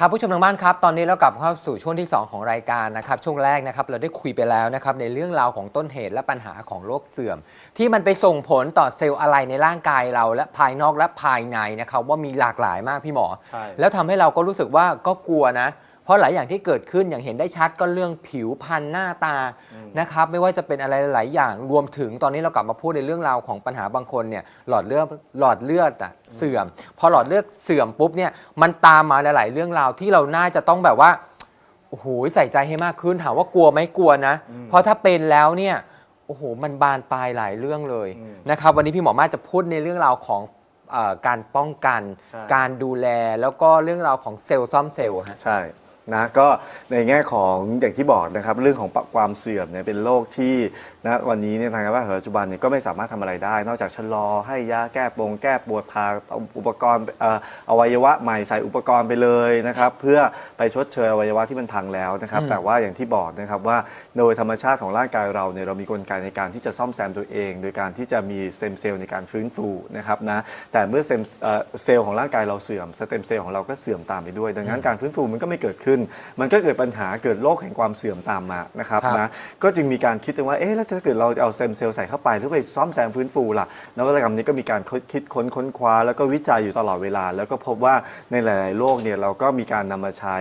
ครับผู้ชมทางบ้านครับตอนนี้เรากลับเข้าสู่ช่วงที่ 2 ของรายการนะครับช่วงแรกนะครับเราได้คุยไปแล้วนะครับในเรื่องราวของต้นเหตุและปัญหาของโรคเสื่อม ที่มันไปส่งผลต่อเซลล์อะไรในร่างกายเราและภายนอกและภายในนะครับว่ามีหลากหลายมากพี่หมอใช่แล้วทำให้เราก็รู้สึกว่าก็กลัวนะ เพราะหลายอย่างที่เกิดขึ้นอย่างเห็นได้ชัดก็เรื่องผิวพรรณหน้าตานะครับไม่ว่าจะเป็นอะไรหลายอย่างรวมถึงตอนนี้เรากลับมาพูดในเรื่องราวของปัญหาบางคนเนี่ยหลอดเลือดหลอดเลือดอะเสื่อม พอหลอดเลือดเสื่อมปุ๊บเนี่ยมันตามมาหลายๆเรื่องราวที่เราน่าจะต้องแบบว่าโอ้โหใส่ใจให้มากขึ้นถามว่ากลัวไหมกลัวนะ เพราะถ้าเป็นแล้วเนี่ยโอ้โหมันบานปลายหลายเรื่องเลยอืมนะครับวันนี้พี่หมอมาจะพูดในเรื่องราวของเออการป้องกันใช่การดูแลแล้วก็เรื่องราวของเซลล์ซ่อมเซลล์ฮะใช่ นะก็ในแง่ของอย่างที่บอกนะครับเรื่องของความเสื่อมเนี่ยเป็นโรคที่นะวันนี้เนี่ยทางการแพทย์ปัจจุบันเนี่ยก็ไม่สามารถทำอะไรได้ นอกจากชะลอให้ยาแก้ปงแก้ปวดพาเอาอุปกรณ์เอ่ออวัยวะใหม่ใส่อุปกรณ์ไปเลยนะครับเพื่อไปชดเชยอวัยวะที่มันพังแล้วนะครับอืมแต่ว่าอย่างที่บอกนะครับว่าโดยธรรมชาติของร่างกายเราเนี่ยเรามีกลไกในการที่จะซ่อมแซมตัวเอง โดยการที่จะมีสเต็มเซลล์ในการฟื้นฟูนะครับนะแต่เมื่อสเต็มเอ่อเซลล์ของร่างกายเราเสื่อมสเต็มเซลล์ของเราก็เสื่อมตามไปด้วย ดังนั้นการฟื้นฟูมันก็ไม่เกิดขึ้นมันก็เกิดปัญหาเกิดโรคแห่งความเสื่อมตามมานะครับครับ นะก็จึงมีการคิดถึงว่าเอ๊ะแล้วถ้าเกิดเราจะเอาสเต็มเซลล์ใส่เข้าไปหรือไปซ่อมแซมฟื้นฟูล่ะนวัตกรรมนี้ก็มีการคิดค้นค้นคว้า แล้วก็วิจัยอยู่ตลอดเวลา แล้วก็พบว่าในหลาย ๆ โรคเนี่ยเราก็มีการนำมาใช้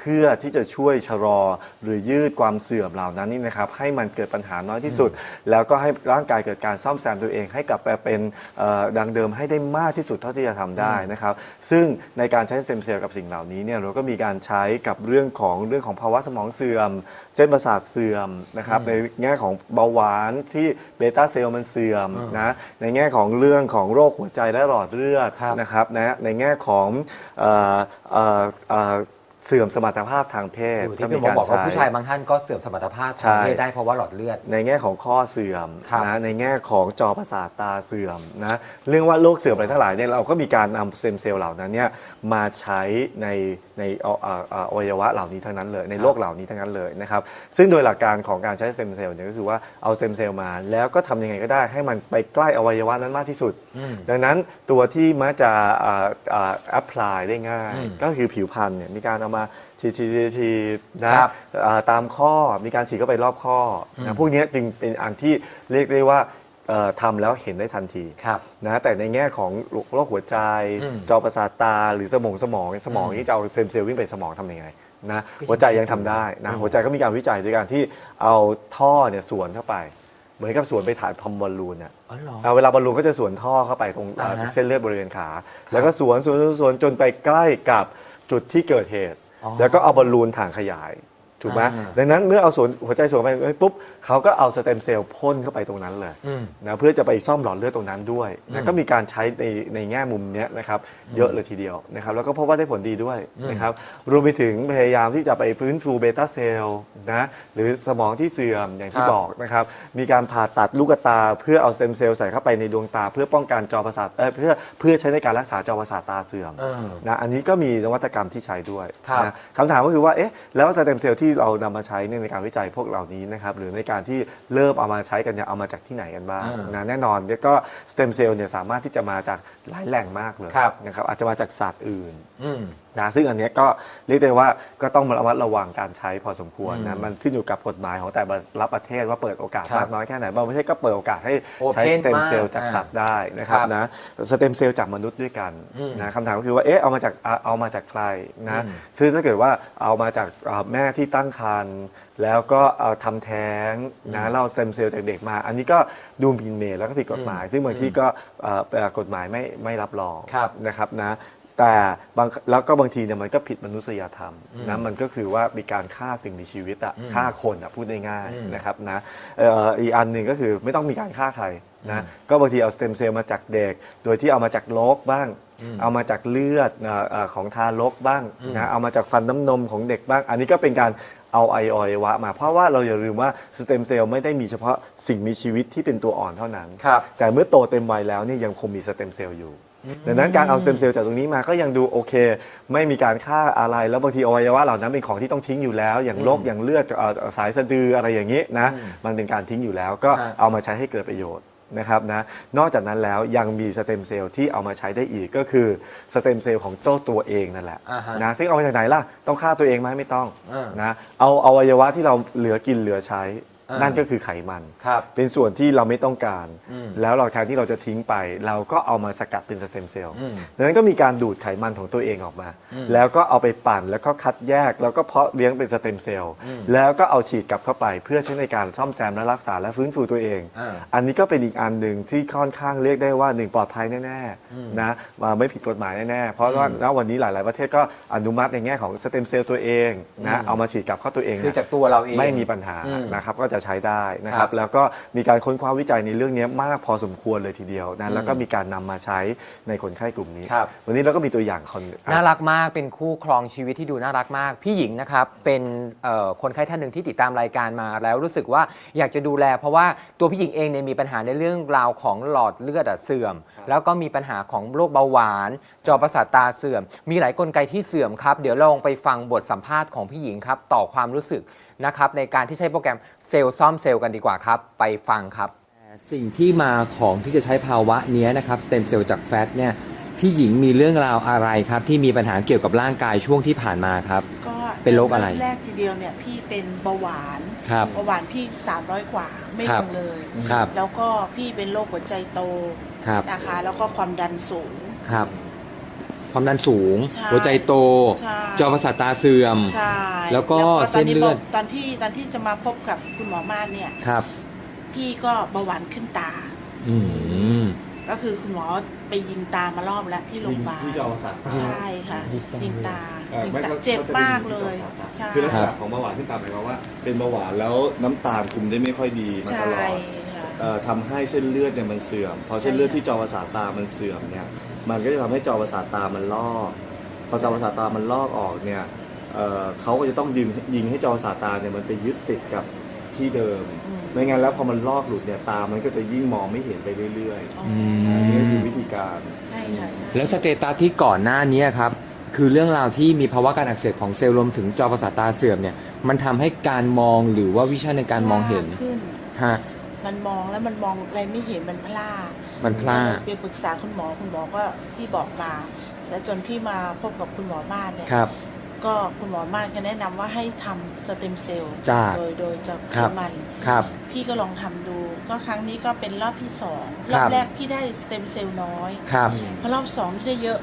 เพื่อที่จะช่วยชะลอหรือยืดความเสื่อมเหล่านั้นนี่นะครับให้มันเกิดปัญหาน้อยที่สุด แล้วก็ให้ร่างกายเกิดการซ่อมแซมตัวเอง ให้กลับไปเป็นเอ่อดังเดิมให้ได้มากที่สุดเท่าที่จะทำได้นะครับ ซึ่งในการใช้สเต็มเซลล์กับสิ่งเหล่านี้เนี่ยเราก็มีการใช้กับเรื่องของเรื่องของภาวะสมองเสื่อมเส้นประสาทเสื่อมนะครับในแง่ของเบาหวานที่เบต้าเซลล์มันเสื่อมนะในแง่ของเรื่องของโรคหัวใจและหลอดเลือดครับนะครับนะในแง่ของ เอ่อเอ่อเอ่อเสื่อมสมรรถภาพทางเพศอยู่ที่พี่หมอบอกว่าผู้ชายบางท่านก็เสื่อมสมรรถภาพทางใช่เพศได้เพราะว่าหลอดเลือด ในแง่ของข้อเสื่อมครับนะในแง่ของจอประสาทตาเสื่อมนะเรื่องว่าโรคเสื่อมอะไรทั้งหลายเนี่ยเราก็มีการนำสเต็มเซลล์เหล่านั้นเนี่ยมาใช้ในในเอาเอาเอาอวัยวะเหล่านี้ทั้งนั้นเลยในโรคเหล่านี้ทั้งนั้นเลยนะครับซึ่งโดยหลักการของการใช้สเต็มเซลล์เนี่ยก็คือว่าเอาสเต็มเซลล์มา แล้วก็ทำยังไงก็ได้ให้มันไปใกล้อวัยวะนั้นมากที่สุดอืมดังนั้นตัวที่มักจะแอพพลายได้ง่ายอืมก็คือผิวพรรณเนี่ยมีการเอามาฉีดฉีดฉีดฉีดนะครับอ่าตามข้อมีการฉีดเข้าไปรอบข้ออมนะพวกเนี้ยจึงเป็นอันที่เรียกได้ว่าเอ่อทำแล้วเห็นได้ทันที ครับ นะแต่ในแง่ของโรคหัวใจ อืมจอประสาทตาหรือสมองสมองสมองอืมนี่จะเอาเซลล์เซลล์วิ่งไปสมองทำยังไงนะก็ยังหัวใจยังทำได้นะอืมหัวใจก็มีการวิจัยด้วยการที่เอาท่อเนี่ยสวนเข้าไป เหมือนกับสวนไปถ่ายทำบอลลูนเนี่ยอ๋อเหรอ เอาเวลาบอลลูนก็จะสวนท่อเข้าไปตรงอ่าฮะเส้นเลือดบริเวณขา แล้วก็สวนสวนสวนสวนจนไปใกล้กับ จุดที่เกิดเหตุอ๋อแล้วก็เอาบอลลูนถ่างขยายถูกไหมอ่าดังนั้นเมื่อเอาสวนหัวใจสวนไปปุ๊บเขาก็เอาสเต็มเซลล์พ่นเข้าไปตรงนั้นเลยอืมนะเพื่อจะไปซ่อมหลอดเลือดตรงนั้นด้วยอืนะมก็มีการใช้ในในแง่มุมเนี้ยนะครับเยอะเลยทีเดียวนะครับแล้วก็พบว่าได้ผลดีด้วยอืมนะครับรวมไปถึงพยายามที่จะไปฟื้นฟูเบต้าเซลล์ นะหรือสมองที่เสื่อมอย่างที่ครับ บอกนะครับ มีการผ่าตัดลูกตา เพื่อเอาสเต็มเซลล์ใส่เข้าไปในดวงตา เพื่อป้องกันจอประสาทเอ่อเพื่อเพื่อใช้ในการรักษาจอประสาทตาเสื่อม เออ นะอันนี้ก็มีนวัตกรรมที่ใช้ด้วยครับนะคำถามก็คือว่าเอ๊ะแล้วสเต็มเซลล์ที่เรานำมาใช้เนี่ยในการวิจัยพวกเหล่านี้นะครับหรือในการที่เริ่มเอามาใช้กันเนี่ยเอามาจากที่ไหนกันบ้างอ่านนะแน่นอนเนี่ยก็สเต็มเซลล์เนี่ยสามารถที่จะมาจากหลายแหล่งมากเลยครับ นะครับอาจจะมาจากสัตว์อื่น อืมนะซึ่งอันเนี้ยก็เรียกได้ว่าก็ต้องระมัดระวังการใช้พอสมควรอืนะมมันขึ้นอยู่กับกฎหมายของแต่ละประเทศว่าเปิดโอกาสครับมากน้อยแค่ไหนบางประเทศก็เปิดโอกาสให้ Open ใช้สเต็มเซลล์มากจากอ่าสัตว์ได้นะครับครับนะสเต็มเซลล์จากมนุษย์ด้วยกันอืมนะคำถามก็คือว่าเอ๊ะเอามาจากเอาเอามาจากใครนะอืมซึ่งถ้าเกิดว่าเอามาจากเอ่อแม่ที่ตั้งครรภ์แล้วก็เอาทำแท้งนะเราสเต็มเซลล์จากเด็กมา อันนี้ก็ดูหมินเหมแล้วก็ผิดกฎหมาย ซึ่งบางที่ก็เอ่อเอ่อกฎหมายไม่ไม่รับรองครับ นะครับนะ แต่บางแล้วก็บางทีเนี่ยมันก็ผิดมนุษยธรรมอืมนะมันก็คือว่ามีการฆ่าสิ่งมีชีวิตอะอืมฆ่าคนอะพูดง่ายอืมๆนะครับนะเอ่ออีกอันหนึ่งก็คือไม่ต้องมีการฆ่าใครนะอืมก็บางทีเอาสเต็มเซลล์มาจากเด็ก โดยที่เอามาจากโรคบ้างอืมเอามาจากเลือดเอ่อเอ่อของทารกบ้างอืมนะเอามาจากฟันน้ำนมของเด็กบ้าง อันนี้ก็เป็นการเอาไออวัยวะมาเพราะว่าเราอย่าลืมว่าสเต็มเซลล์ไม่ได้มีเฉพาะสิ่งมีชีวิตที่เป็นตัวอ่อนเท่านั้นครับแต่เมื่อโตเต็มวัยแล้วเนี่ยยังคงมีสเต็มเซลล์อยู่ ดังนั้นการเอาสเต็มเซลล์จากตรงนี้มาก็ยังดูโอเค ไม่มีการฆ่าอะไร แล้วบางทีอวัยวะเหล่านั้นเป็นของที่ต้องทิ้งอยู่แล้ว อย่างโรคอย่างเลือดเอ่อสายสะดืออะไรอย่างนี้นะอืมมันเป็นการทิ้งอยู่แล้ว ก็ฮะเอามาใช้ให้เกิดประโยชน์นะครับนะนอกจากนั้นแล้วยังมีสเต็มเซลล์ที่เอามาใช้ได้อีกก็คือสเต็มเซลล์ของเจ้าตัวเองนั่นแหละอ่าฮะนะซึ่งเอามาจากไหนล่ะต้องฆ่าตัวเองไหมไม่ต้องอ่าน นะเอาอวัยวะที่เราเหลือกินเหลือใช้อ่า นั่นั่นก็คือไขมัน ครับเป็นส่วนที่เราไม่ต้องการอืมแล้วเราแทนที่เราจะทิ้งไป เราก็เอามาสกัดเป็นสเต็มเซลล์อืม ดังนั้นก็มีการดูดไขมันของตัวเองออกมาอืมแล้วก็เอาไปปั่นแล้วก็คัดแยก แล้วก็เพาะเลี้ยงเป็นสเต็มเซลล์อืมแล้วก็เอาฉีดกลับเข้าไป เพื่อใช้ในการซ่อมแซมและรักษาและฟื้นฟูตัวเอง อ่า อันนี้ก็เป็นอีกอันหนึ่งที่ค่อนข้างเรียกได้ว่าหนึ่งปลอดภัยแน่อืมๆนะว่าไม่ผิดกฎหมายแน่ๆเพราะว่าณวันนี้หลาย ๆ ประเทศก็อนุมัติในแง่ของสเต็มเซลล์ตัวเองนะอืมเอามาฉีดกลับเข้าตัวเองคือนะจากตัวเราเอง ไม่มีปัญหาอืมนะครับก็จะใช้ได้นะคครัรับบแล้วก็มีการค้นคว้าวิจัยในเรื่องนี้มากพอสมควรเลยทีเดียวอืนะมแล้วก็มีการนำมาใช้ในคนไข้กลุ่มนี้ ครับ วันนี้เราก็มีตัวอย่างคน น่ารักมากเป็นคู่ครองชีวิตที่ดูน่ารักมาก พี่หญิงนะครับ เป็นเอ่อคนไข้ท่านหนึ่งที่ติดตามรายการมาแล้วรู้สึกว่าอยากจะดูแล เพราะว่าตัวพี่หญิงเองเนี่ยมีปัญหาในเรื่องราวของหลอดเลือดอะเสื่อม แล้วก็มีปัญหาของโรคเบาหวาน จอประสาทตาเสื่อม มีหลายกลไกที่เสื่อมครับ เดี๋ยวลองไปฟังบทสัมภาษณ์ของพี่หญิงครับ ต่อความรู้สึก นะครับในการที่ใช้โปรแกรมเซลล์ซ่อมเซลล์กันดีกว่าครับ ไปฟังครับ สิ่งที่มาของที่จะใช้ภาวะเนี้ยนะครับสเต็มเซลล์จากแฟตเนี่ยพี่หญิงมีเรื่องราวอะไรครับที่มีปัญหาเกี่ยวกับร่างกายช่วงที่ผ่านมาครับ ก็เป็นโรคอะไรแรกทีเดียวเนี่ยพี่เป็นเบาหวานครับเบาหวานพี่ 300 กว่าไม่ครัลบงเลยครับแล้วก็พี่เป็นโรคหัวใจโตครับนะคะแล้วก็ความดันสูงครับ ความดันสูง ใช่หัวใจโต ใช่ จอประสาทตาเสื่อม ใช่แล้วก็ตเส้นเลือด ตอนที่ตอนที่จะมาพบกับคุณหมอม่านเนี่ย ครับ พี่ก็เบาหวานขึ้นตา อืม ก็คือคุณหมอไปยิงตามารอบแล้วที่โรงพยาบาลที่จอประสาทตาใช่ค่ะ ยิงตาเอ่อยิงไม่ตาเขาเจ็บเขาจะมากได้เลยิยนที่จอประสาทตาใช่คือลักษณะของเบาหวานที่ตามหมายความว่า เป็นเบาหวานแล้วน้ำตาลคุมได้ไม่ค่อยดีมาใช่ตลอดค่ะ เอ่อทำให้เส้นเลือดเนี่ยมันเสื่อม พอเส้นเลือดที่จอประสาทตามันเสื่อมเนี่ย มันก็จะทำให้จอประสาทตามันลอกพอจอประสาทตามันลอกออกเนี่ยเอ่อเขาก็จะต้องยิงยิงให้จอประสาทตาเนี่ยมันไปยึดติดกับที่เดิมอืมไม่งั้นแล้วพอมันลอกหลุดเนี่ยตามันก็จะยิ่งมองไม่เห็นไปเรื่อยอ๋ออืๆมอันนี้ก็คือวิธีการใช่ค่ะใช่แล้วสเตตัสที่ก่อนหน้านี้ครับคือเรื่องราวที่มีภาวะการอักเสบของเซลล์รวมถึงจอประสาทตาเสื่อมเนี่ยมันทำให้การมองหรือว่าวิชั่นในการมองเห็นพลาดขึ้นฮะ มันมองแล้วมันมองอะไรไม่เห็นมันพลาดมันพลาดไปปรึกษาคุณหมอคุณหมอก็ที่บอกมา แล้วจนพี่มาพบกับคุณหมอม่านเนี่ยครับ ก็คุณหมอม่านก็แนะนำว่าให้ทำสเต็มเซลล์จากโดยโดยจากไขครับมันครับ พี่ก็ลองทำดู ก็ครั้งนี้ก็เป็นรอบที่สองครรัอบบแรกพี่ได้สเต็มเซลล์น้อยครับพอรอบสองที่ได้เยอะ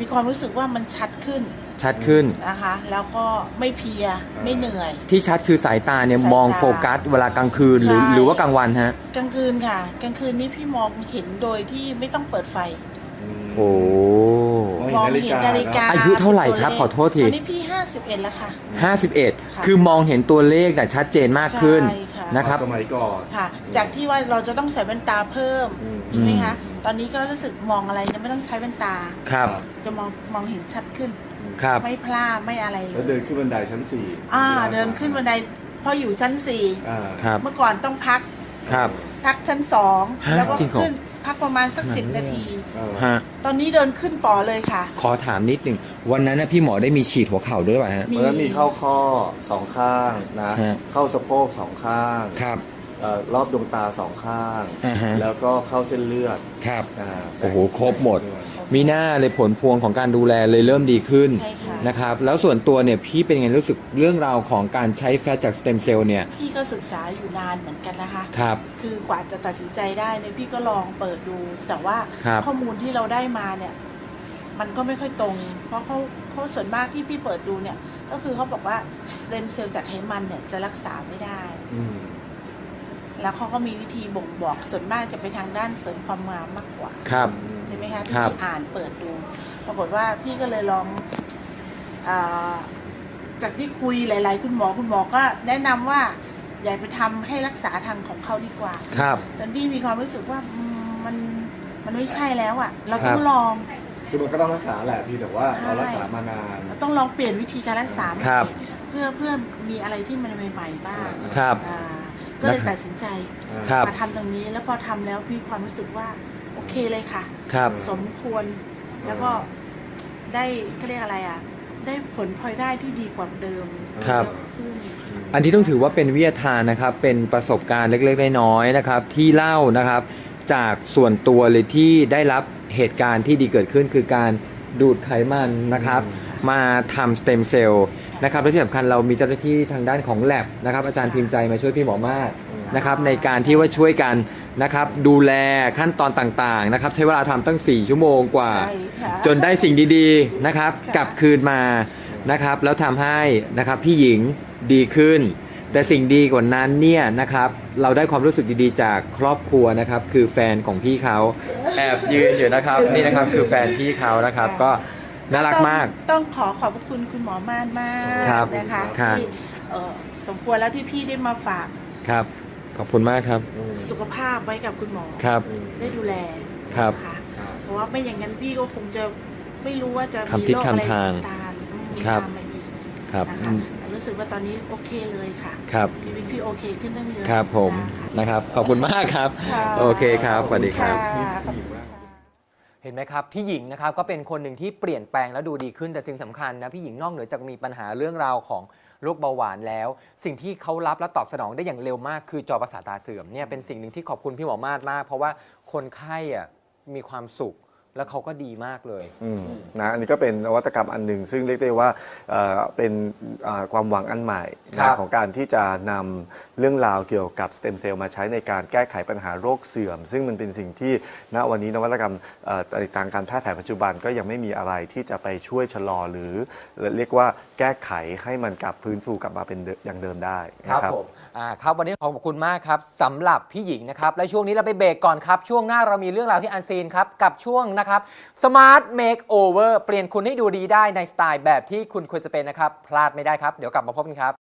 มีความรู้สึกว่ามันชัดขึ้นชัดขึ้นนะคะ แล้วก็ไม่เพลียไม่เหนื่อย ที่ชัดคือสายตาเนี่ยสายตามมองโฟกัส เวลากลางคืนหรือใช่หรือว่ากลางวันฮะกลางคืนค่ะ กลางคืนนี้พี่มองเห็นโดยที่ไม่ต้องเปิดไฟโอ้มองเห็นนาฬิกาอายุเท่าไหร่ครับขอโทษทีตอนนี้พี่ห้าสิบเอ็ดแล้วค่ะค่ะ51คือมองเห็นตัวเลขน่ะชัดเจนมากขึ้นใช่ค่ะนะครับสมัยก่อนค่ะ จากที่ว่าเราจะต้องใส่แว่นตาเพิ่มอืมใช่ไหมคะ ตอนนี้ก็รู้สึกมองอะไรเนี่ยไม่ต้องใช้แว่นตา ครับ จะมองมองเห็นชัดขึ้น ครับ ไม่พลาดไม่อะไรเลแล้วยเดินขึ้นบันไดชั้นสี่อ่าเดินขึ้นบันไดพออยู่ชั้นสี่อ่าครับ เมื่อก่อนต้องพัก ครับ พักชั้นสองฮะแล้วก็จริงเหรอ ขึ้นพักประมาณสักสิบนาที เออฮะ ตอนนี้เดินขึ้นป่อเลยค่ะ ขอถามนิดหนึ่ง วันนั้นนะพี่หมอได้มีฉีดหัวเข่าด้วยป่ะฮะมีเพราะฉะนั้นมีเข้าข้อสองข้างนะ ฮะ เข้าสะโพกสองข้าง ครับ เอ่อรอบดวงตาสองข้าง อ่าฮะ แล้วก็เข้าเส้นเลือดครับอ่าโอ้โหครบหมด มีหน้าเลยผลพวงของการดูแลเลยเริ่มดีขึ้นใช่ค่ะ นะครับ แล้วส่วนตัวเนี่ยพี่เป็นไงรู้สึกเรื่องราวของการใช้แฟตจากสเต็มเซลล์เนี่ยพี่ก็ศึกษาอยู่นานเหมือนกันนะคะ ครับ คือกว่าจะตัดสินใจได้เนี่ยพี่ก็ลองเปิดดู แต่ว่าครับ ข้อมูลที่เราได้มาเนี่ย มันก็ไม่ค่อยตรง เพราะเขาเขาส่วนมากที่พี่เปิดดูเนี่ย ก็คือเขาบอกว่าสเต็มเซลล์จากไขมันเนี่ยจะรักษาไม่ได้ อืม แล้วเขาก็มีวิธีบ่งบอกส่วนมากจะไปทางด้านเสริมความงามมากกว่า ครับ ใช่ไหมคะที่ครับพี่อ่านเปิดดู ปรากฏว่าพี่ก็เลยลองอาจากที่คุยหลาย ๆ คุณหมอคุณหมอก็แนะนำว่าอย่าไปทำให้รักษาทางของเขาดีกว่า ครับ จนพี่มีความรู้สึกว่าอืมมันมันไม่ใช่แล้วอะ่ะ เราต้อคงรับ ลอง คือมันก็ต้องรักษาแหละพี่แต่ว่าใช่ เรารักษามานาน เราต้องลองเปลี่ยนวิธีการรักษาใหม่ครับ เพื่อเพื่อมีอะไรที่มันใหม่ๆบ้างครับ อ่า ก็เลยนะครับตัดสินใจครับ มาทำตรงนี้ แล้วพอทำแล้วพี่ความรู้สึกว่า โอเคเลยค่ะ ครับ สมควรแล้วก็ได้เขาเรียกอะไรอะ ได้ผลพลอยได้ที่ดีกว่าเดิมครับ เยอะขึ้น อันนี้ต้องถือว่าเป็นวิทยาทานนะครับ เป็นประสบการณ์เล็กๆน้อยๆนะครับ ที่เล่านะครับ จากส่วนตัวเลยที่ได้รับเหตุการณ์ที่ดีเกิดขึ้นคือการดูดไขมันนะครับ มาทำสเต็มเซลล์ นะครับและที่สำคัญเรามีเจ้าหน้าที่ทางด้านของแ a บนะครับอาจารย์พิมพ์ใจมาช่วยพี่หมอมากนะครับในการที่ว่าช่วยกันนะครับดูแลขั้นตอนต่างๆนะครับใช้เวลาทำตั้ง 4 ชั่วโมงกว่า ใช่ค่ะจนได้สิ่งดีๆนะครับค่ะ กลับคืนมานะครับแล้วทำให้นะครับพี่หญิงดีขึ้น แต่สิ่งดีกว่านั้นเนี่ยนะครับเราได้ความรู้สึกดีๆ จากครอบครัวนะครับคือแฟนของพี่เขาแอบยืนอยู่นะครับนี่นะครับคือแฟนพี่เขานะครับก็ น่ารักมาก ต้องต้องขอขอบพระคุณคุณหมอมานมากครับนะคะครับ ที่เอ่อสมควรแล้วที่พี่ได้มาฝากครับ ขอบคุณมากครับสุขภาพไว้กับคุณหมอ ครับได้ดูแลครับ นะคะเพราะว่าไม่อย่างนั้นพี่ก็คงจะไม่รู้ว่าจะทำมีทิศโรคอะไรทำทางตามอืมครับ ตามมาอีกครับนะอืคะมแต่รู้สึกว่าตอนนี้โอเคเลยค่ะ ครับ ชีวิตพี่โอเคขึ้นตั้งเยอะครับผม นะคะ นะครับ ขอบคุณมากครับ ค่ะ โอเคครับ สวัสดีครับ ค่ะขอบคุณค่ะเห็นไหมครับพี่หญิงนะครับก็เป็นคนหนึ่งที่เปลี่ยนแปลงแล้วดูดีขึ้นแต่สิ่งสำคัญนะพี่หญิงนอกเหนือจากมีปัญหาเรื่องราวของโรคเบาหวานแล้ว สิ่งที่เขารับและตอบสนองได้อย่างเร็วมากคือจอประสาทตาเสื่อมเนี่ยเป็นสิ่งหนึ่งที่ขอบคุณพี่หมอมาศมาก เพราะว่าคนไข้อะมีความสุข แล้วเขาก็ดีมากเลย อืมนะอันนี้ก็เป็นนวัตกรรมอันหนึ่งซึ่งเรียกได้ว่าเอ่อเป็นเอ่อความหวังอันใหม่ครันะบ ของการที่จะนำเรื่องราวเกี่ยวกับสเต็มเซลล์มาใช้ในการแก้ไขปัญหาโรคเสื่อม ซึ่งมันเป็นสิ่งที่ณวันนี้นวัตกรรมเอ่อในทางการแพทย์แผนปัจจุบันก็ยังไม่มีอะไรที่จะไปช่วยชะลอหรือเรียกว่าแก้ไขให้มันกลับฟื้นฟูกลับมาเป็นเดิมอย่างเดิมได้ครันะบผมอ่าครับวันนี้ขอบคุณมากครับสำหรับพี่หญิงนะครับ และช่วงนี้เราไปเบรกก่อนครับ ช่วงหน้าเรามีเรื่องราวที่อันซีนครับ กับช่วงนะครับ Smart Makeover เปลี่ยนคุณให้ดูดีได้ในสไตล์แบบที่คุณควรจะเป็นนะครับ พลาดไม่ได้ครับ เดี๋ยวกลับมาพบกันครับ